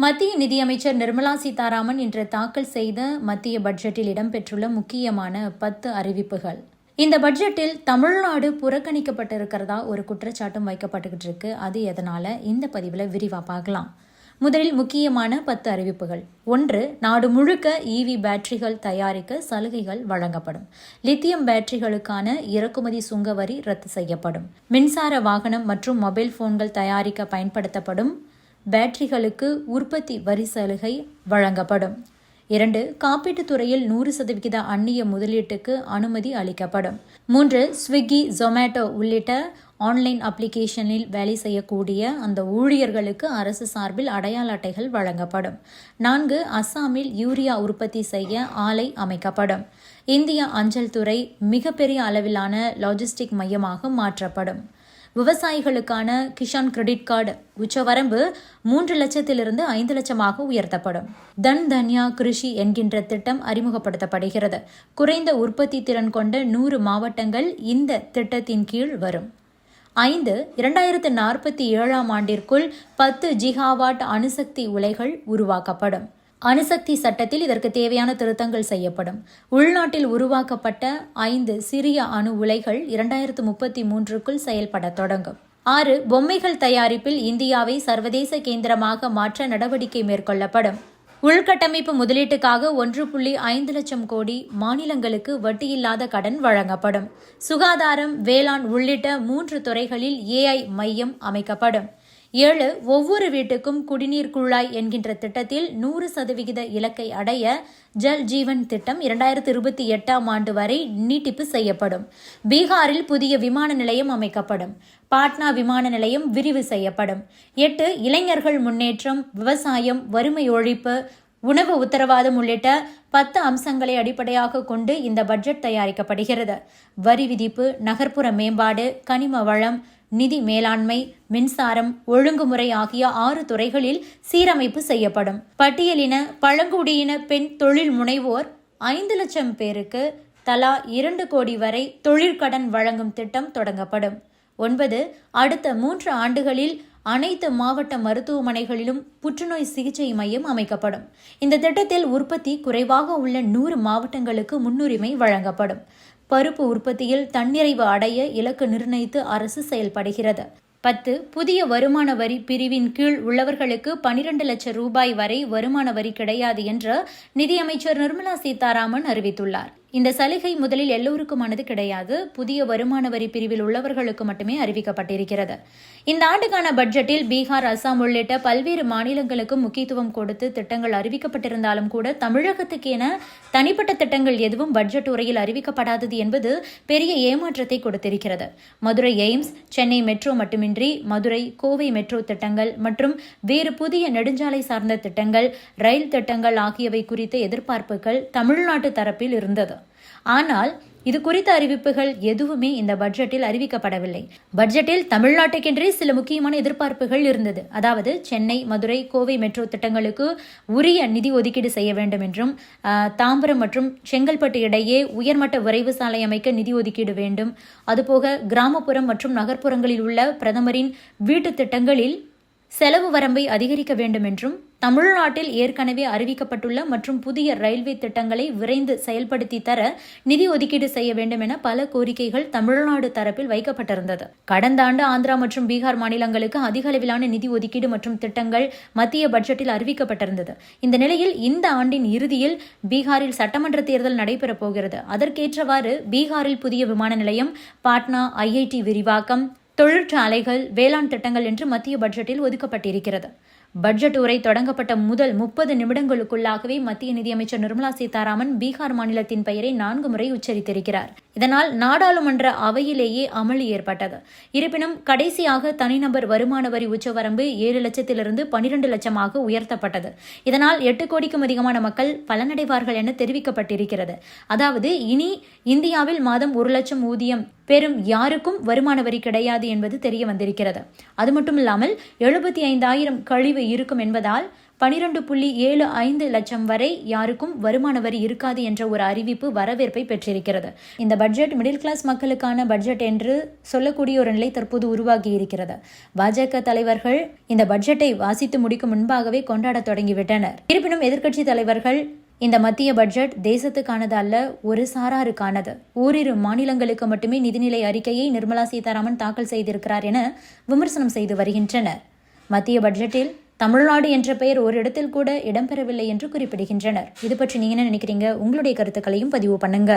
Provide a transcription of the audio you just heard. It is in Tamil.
மத்திய நிதியமைச்சர் நிர்மலா சீதாராமன் இன்று தாக்கல் செய்த மத்திய பட்ஜெட்டில் இடம்பெற்றுள்ள முக்கியமான பத்து அறிவிப்புகள். இந்த பட்ஜெட்டில் தமிழ்நாடு புறக்கணிக்கப்பட்டிருக்கிறதா ஒரு குற்றச்சாட்டும் வைக்கப்பட்டுக்கிட்டு இருக்கு. அது எதனால? இந்த பதிவில் விரிவாக பார்க்கலாம். முதலில் முக்கியமான பத்து அறிவிப்புகள். ஒன்று நாடு முழுக்க இவி பேட்டரிகள் தயாரிக்க சலுகைகள் வழங்கப்படும். லித்தியம் பேட்டரிகளுக்கான இறக்குமதி சுங்க வரி ரத்து செய்யப்படும். மின்சார வாகனம் மற்றும் மொபைல் போன்கள் தயாரிக்க பயன்படுத்தப்படும். பேட்டரிகளுக்கு உற்பத்தி வரி சலுகை வழங்கப்படும். இரண்டு காப்பீட்டுத் துறையில் நூறு சதவிகித அந்நிய முதலீட்டுக்கு அனுமதி அளிக்கப்படும். மூன்று ஸ்விக்கி ஜொமேட்டோ உள்ளிட்ட ஆன்லைன் அப்ளிகேஷனில் வேலை செய்யக்கூடிய அந்த ஊழியர்களுக்கு அரசு சார்பில் அடையாள அட்டைகள் வழங்கப்படும். நான்கு அஸ்ஸாமில் யூரியா உற்பத்தி செய்ய ஆலை அமைக்கப்படும். இந்திய அஞ்சல் துறை மிகப்பெரிய அளவிலான லாஜிஸ்டிக் மையமாக மாற்றப்படும். விவசாயிகளுக்கான கிஷான் கிரெடிட் கார்டு உச்சவரம்பு மூன்று லட்சத்திலிருந்து ஐந்து லட்சமாக உயர்த்தப்படும். தன் தன்யா கிருஷி என்கின்ற திட்டம் அறிமுகப்படுத்தப்படுகிறது. குறைந்த உற்பத்தி திறன் கொண்ட நூறு மாவட்டங்கள் இந்த திட்டத்தின் கீழ் வரும். ஐந்து இரண்டாயிரத்து நாற்பத்தி ஏழாம் ஆண்டிற்குள் பத்து ஜிகாவாட் அணுசக்தி உலைகள் உருவாக்கப்படும். அணுசக்தி சட்டத்தில் இதற்கு தேவையான திருத்தங்கள் செய்யப்படும். உள்நாட்டில் உருவாக்கப்பட்ட ஐந்து சிறிய அணு உலைகள் இரண்டாயிரத்து முப்பத்தி மூன்றுக்குள் செயல்பட தொடங்கும். ஆறு பொம்மைகள் தயாரிப்பில் இந்தியாவை சர்வதேச கேந்திரமாக மாற்ற நடவடிக்கை மேற்கொள்ளப்படும். உள்கட்டமைப்பு முதலீட்டுக்காக ஒன்று புள்ளி ஐந்து லட்சம் கோடி மாநிலங்களுக்கு வட்டியில்லாத கடன் வழங்கப்படும். சுகாதாரம் வேளாண் உள்ளிட்ட மூன்று துறைகளில் ஏஐ மையம் அமைக்கப்படும். ஏழு ஒவ்வொரு வீட்டுக்கும் குடிநீர் குழாய் என்கின்ற திட்டத்தில் நூறு சதவிகித இலக்கை அடைய ஜல் ஜீவன் திட்டம் இரண்டாயிரத்தி இருபத்தி எட்டாம் ஆண்டு வரை நீட்டிப்பு செய்யப்படும். பீகாரில் புதிய விமான நிலையம் அமைக்கப்படும். பாட்னா விமான நிலையம் விரிவு செய்யப்படும். எட்டு இளைஞர்கள் முன்னேற்றம் விவசாயம் வறுமை ஒழிப்பு உணவு உத்தரவாதம் உள்ளிட்ட பத்து அம்சங்களை அடிப்படையாக கொண்டு இந்த பட்ஜெட் தயாரிக்கப்படுகிறது. வரி விதிப்பு நகர்ப்புற மேம்பாடு கனிம வளம் நிதி மேலாண்மை மின்சாரம் ஒழுங்குமுறை ஆகிய ஆறு துறைகளில் சீரமைப்பு செய்யப்படும். பட்டியலின பழங்குடியின பெண் தொழில் முனைவோர் ஐந்து லட்சம் பேருக்கு தலா இரண்டு கோடி வரை தொழிற்கடன் வழங்கும் திட்டம் தொடங்கப்படும். ஒன்பது அடுத்த மூன்று ஆண்டுகளில் அனைத்து மாவட்ட மருத்துவமனைகளிலும் புற்றுநோய் சிகிச்சை மையம் அமைக்கப்படும். இந்த திட்டத்தில் உற்பத்தி குறைவாக உள்ள நூறு மாவட்டங்களுக்கு முன்னுரிமை வழங்கப்படும். பருப்பு உற்பத்தியில் தன்னிறைவு அடைய இலக்கு நிர்ணயித்து அரசு செயல்படுகிறது. பத்து புதிய வருமான வரி பிரிவின் கீழ் உள்ளவர்களுக்கு பனிரெண்டு லட்சம் ரூபாய் வரை வருமான வரி கிடையாது என்று நிதியமைச்சர் நிர்மலா சீதாராமன் அறிவித்துள்ளார். இந்த சலுகை முதலில் எல்லோருக்குமானது கிடையாது. புதிய வருமான வரி பிரிவில் உள்ளவர்களுக்கு மட்டுமே அறிவிக்கப்பட்டிருக்கிறது. இந்த ஆண்டுக்கான பட்ஜெட்டில் பீகார் அசாம் உள்ளிட்ட பல்வேறு மாநிலங்களுக்கு முக்கியத்துவம் கொடுத்து திட்டங்கள் அறிவிக்கப்பட்டிருந்தாலும் கூட தமிழகத்துக்கென தனிப்பட்ட திட்டங்கள் எதுவும் பட்ஜெட் உரையில் அறிவிக்கப்படாதது என்பது பெரிய ஏமாற்றத்தை கொடுத்திருக்கிறது. மதுரை எய்ம்ஸ் சென்னை மெட்ரோ மட்டுமின்றி மதுரை கோவை மெட்ரோ திட்டங்கள் மற்றும் வேறு புதிய நெடுஞ்சாலை சார்ந்த திட்டங்கள் ரயில் திட்டங்கள் ஆகியவை குறித்த எதிர்பார்ப்புகள் தமிழ்நாட்டு தரப்பில் இருந்தது. ஆனால் இது குறித்த அறிவிப்புகள் எதுவுமே இந்த பட்ஜெட்டில் அறிவிக்கப்படவில்லை. பட்ஜெட்டில் தமிழ்நாட்டுக்கென்றே சில முக்கியமான எதிர்பார்ப்புகள் இருந்தது. அதாவது சென்னை மதுரை கோவை மெட்ரோ திட்டங்களுக்கு உரிய நிதி ஒதுக்கீடு செய்ய வேண்டும் என்றும் தாம்பரம் மற்றும் செங்கல்பட்டு இடையே உயர்மட்ட விரைவு சாலை அமைக்க நிதி ஒதுக்கீடு வேண்டும். அதுபோக கிராமப்புறம் மற்றும் நகர்ப்புறங்களில் உள்ள பிரதமரின் வீட்டு திட்டங்களில் செலவு வரம்பை அதிகரிக்க வேண்டும் என்றும் தமிழ்நாட்டில் ஏற்கனவே அறிவிக்கப்பட்டுள்ள மற்றும் புதிய ரயில்வே திட்டங்களை விரைந்து செயல்படுத்தி தர நிதி ஒதுக்கீடு செய்ய வேண்டும் என பல கோரிக்கைகள் தமிழ்நாடு தரப்பில் வைக்கப்பட்டிருந்தது. கடந்த ஆண்டு ஆந்திரா மற்றும் பீகார் மாநிலங்களுக்கு அதிக அளவிலான நிதி ஒதுக்கீடு மற்றும் திட்டங்கள் மத்திய பட்ஜெட்டில் அறிவிக்கப்பட்டிருந்தது. இந்த நிலையில் இந்த ஆண்டின் இறுதியில் பீகாரில் சட்டமன்ற தேர்தல் நடைபெறப் போகிறது. அதற்கேற்றவாறு பீகாரில் புதிய விமான நிலையம் பாட்னா ஐஐடி விரிவாக்கம் தொழிற்சாலைகள் வேளாண் திட்டங்கள் என்று மத்திய பட்ஜெட்டில் ஒதுக்கப்பட்டிருக்கிறது. பட்ஜெட் உரை தொடங்கப்பட்ட முதல் முப்பது நிமிடங்களுக்குள்ளாகவே மத்திய நிதியமைச்சர் நிர்மலா சீதாராமன் பீகார் மாநிலத்தின் பெயரை நான்கு முறை உச்சரித்திருக்கிறார். இதனால் நாடாளுமன்ற அவையிலேயே அமளி ஏற்பட்டது. இருப்பினும் கடைசியாக தனிநபர் வருமான வரி உச்சவரம்பு ஏழு லட்சத்திலிருந்து பனிரெண்டு லட்சமாக உயர்த்தப்பட்டது. இதனால் எட்டு கோடிக்கும் அதிகமான மக்கள் பலனடைவார்கள் என தெரிவிக்கப்பட்டிருக்கிறது. அதாவது இனி இந்தியாவில் மாதம் ஒரு லட்சம் ஊதியம் பெறும் யாருக்கும் வருமான வரி கிடையாது என்பது தெரிய வந்திருக்கிறது. அது மட்டும் இல்லாமல் எழுபத்தி ஐந்தாயிரம் கழிவு இருக்கும் என்பதால் பனிரெண்டு புள்ளி ஏழு ஐந்து லட்சம் வரை யாருக்கும் வருமான வரி இருக்காது என்ற ஒரு அறிவிப்பு வரவேற்பை பெற்றிருக்கிறது. இந்த பட்ஜெட் மிடில் கிளாஸ் மக்களுக்கான பட்ஜெட் என்று சொல்லக்கூடிய ஒரு நிலை தற்போது உருவாகி இருக்கிறது. பாஜக தலைவர்கள் இந்த பட்ஜெட்டை வாசித்து முடிக்கும் முன்பாகவே கொண்டாடத் தொடங்கிவிட்டனர். இருப்பினும் எதிர்க்கட்சி தலைவர்கள் இந்த மத்திய பட்ஜெட் தேசத்துக்கானது அல்ல ஒரு சாராருக்கானது. ஓரிரு மாநிலங்களுக்கு மட்டுமே நிதிநிலை அறிக்கையை நிர்மலா சீதாராமன் தாக்கல் செய்திருக்கிறார் என விமர்சனம் செய்து வருகின்றனர். மத்திய பட்ஜெட்டில் தமிழ்நாடு என்ற பெயர் ஒரு இடத்தில் கூட இடம்பெறவில்லை என்று குறிப்பிடுகின்றனர். இது பற்றி நீங்க என்ன நினைக்கிறீங்க? உங்களுடைய கருத்துக்களையும் பதிவு பண்ணுங்க.